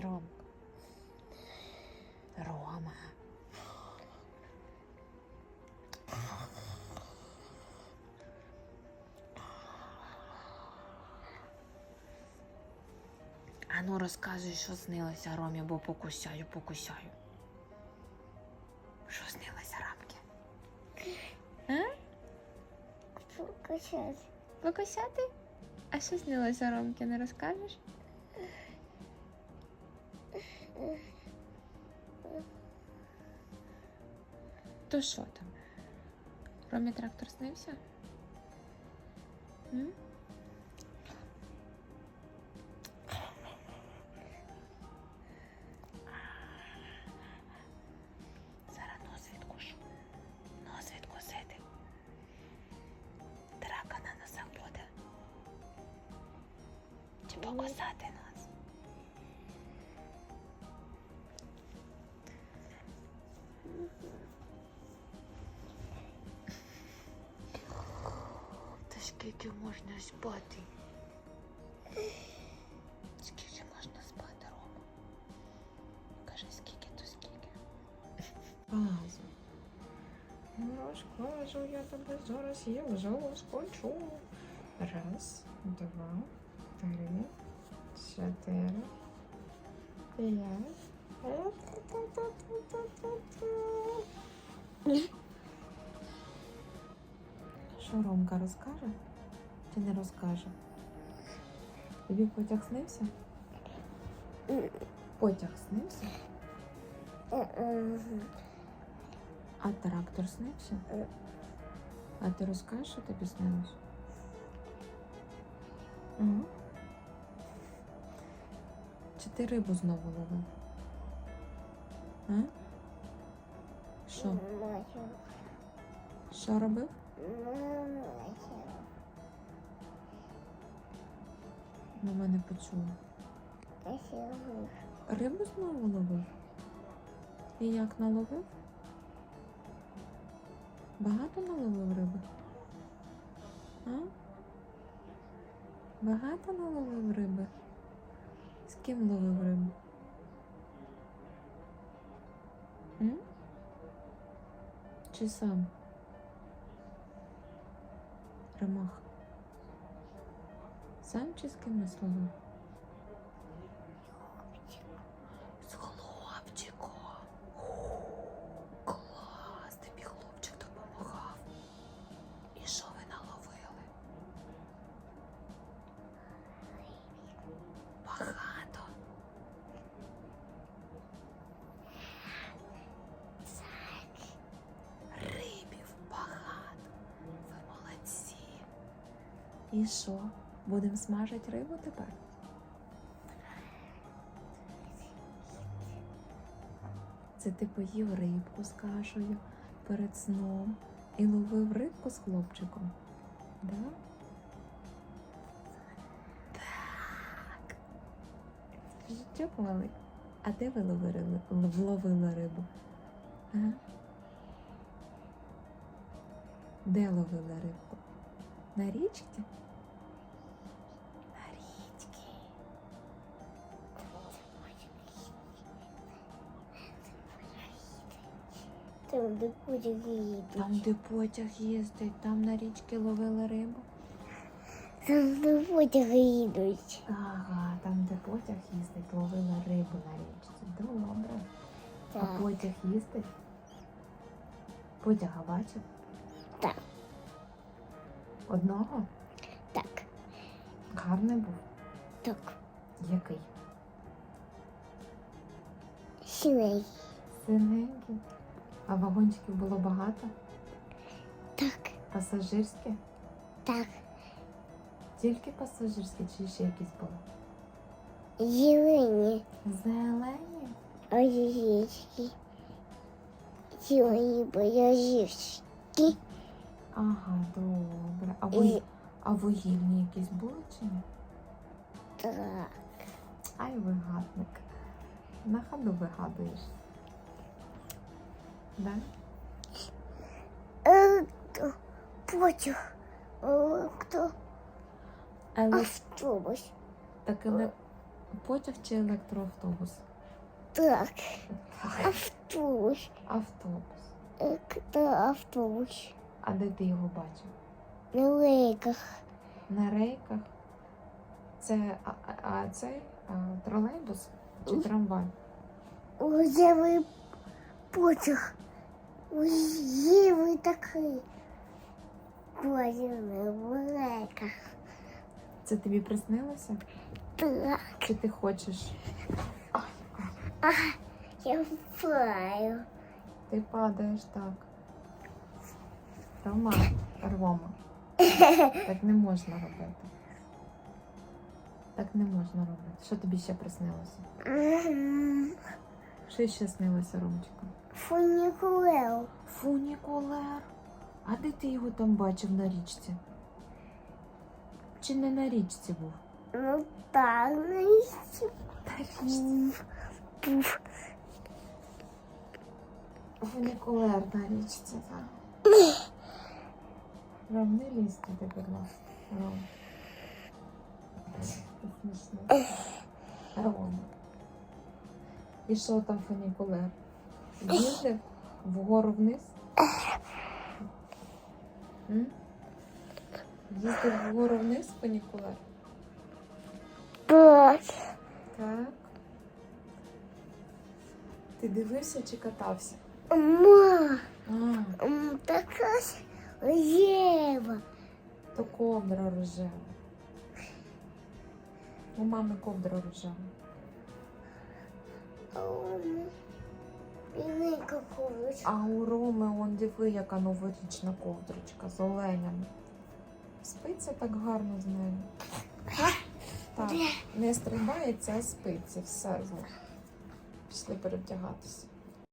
Ром. Рома. Ану розказуй, що снилося Ромі, бо покусяю, покусяю. Що снилося рамки? А? Покачать. Покусяти? А що снилося Ромки, не розкажеш? То що там? Ромі трактор снився? М? Зараз нос відкушу. Нос відкусити. Драка на носах буде. Чи покусати скільки можна спати? Скільки можна спати, Рома? Кажи, скільки, то скільки. Пауза. Розкажу я тебе зараз, я вже скочу. Раз, два, три, чотири, п'ять. Що Ромка розкаже? Чи не розкаже? Тобі потяг снився? Потяг снився? А трактор снився? А ти розкажеш, що тобі снилось? Угу. Чи ти рибу знову ловив? А? Що? Що робив? Мама не почула. Рибу знову ловив? І як наловив? Багато наловив риби? А? Багато наловив риби? З ким ловив рибу? М? Чи сам? Ромах. Сам чи І що? Будемо смажити рибу тепер? Це ти поїв рибку з кашею перед сном і ловив рибку з хлопчиком. Да? Так. Малий? А де ви ловили, ловили рибу? Ага. Де ловили рибку? На річці? На річці. Там де потяги їдуть. Там, де потяг їздить, там на річці ловили рибу. Там де потяги їдуть. Ага, там, де потяг їздить, ловила рибу на річці. Добре. А Так. потяг їздить? Потяга бачив? Так. Одного? Так. Гарний був. Так. Який? Сіней. Синенький. А вагончиків було багато? Так. Пасажирські? Так. Тільки пасажирські чи ще якісь були? Зелені. Зелені? Олівські. Зелені боязівські. Ага, добре. А, вуг... І- а вугільні якісь були чи ні? Так. Ай, вигадник. На ходу вигадуєш. Да? Електро. Потяг. Електро. Але Автобус. такими Потяг чи електроавтобус? Так. Автобус. Автобус. Це автобус. А де ти його бачив? На лейках. На рейках? Це а, а, а цей а, тролейбус чи трамвай? Рожевий потяг. Рожевий такий. Кожаний в лейках. Це тобі приснилося? Так. Чи ти хочеш? Я впаю. Ти падаєш так. Рома, Рома. Так не можна робити. Так не можна робити. Що тобі ще приснилося? Що ще снилося, Ромчику? Фунікулел. Фунікулер. А де ти його там бачив на річці? Чи не на річці був? Ну так. На річці. Пуф. Пуф. Фунікулер на річці, так. Ром, не лізь туди, будь ласка. Ром. Це смішно. Ром. І що там фунікулер? Їздив вгору вниз? М? Їздив вгору вниз фунікулер? Так. Так. Ти дивився чи катався? Ма. А, м, Така Єва. то ковдра рожева. У мами ковдра рожева. А у Роми, он диви, яка новорічна ковдрочка з оленями. Спиться так гарно з нею. Так, не стрибається, а спиться. Все. Пішли перевдягатися.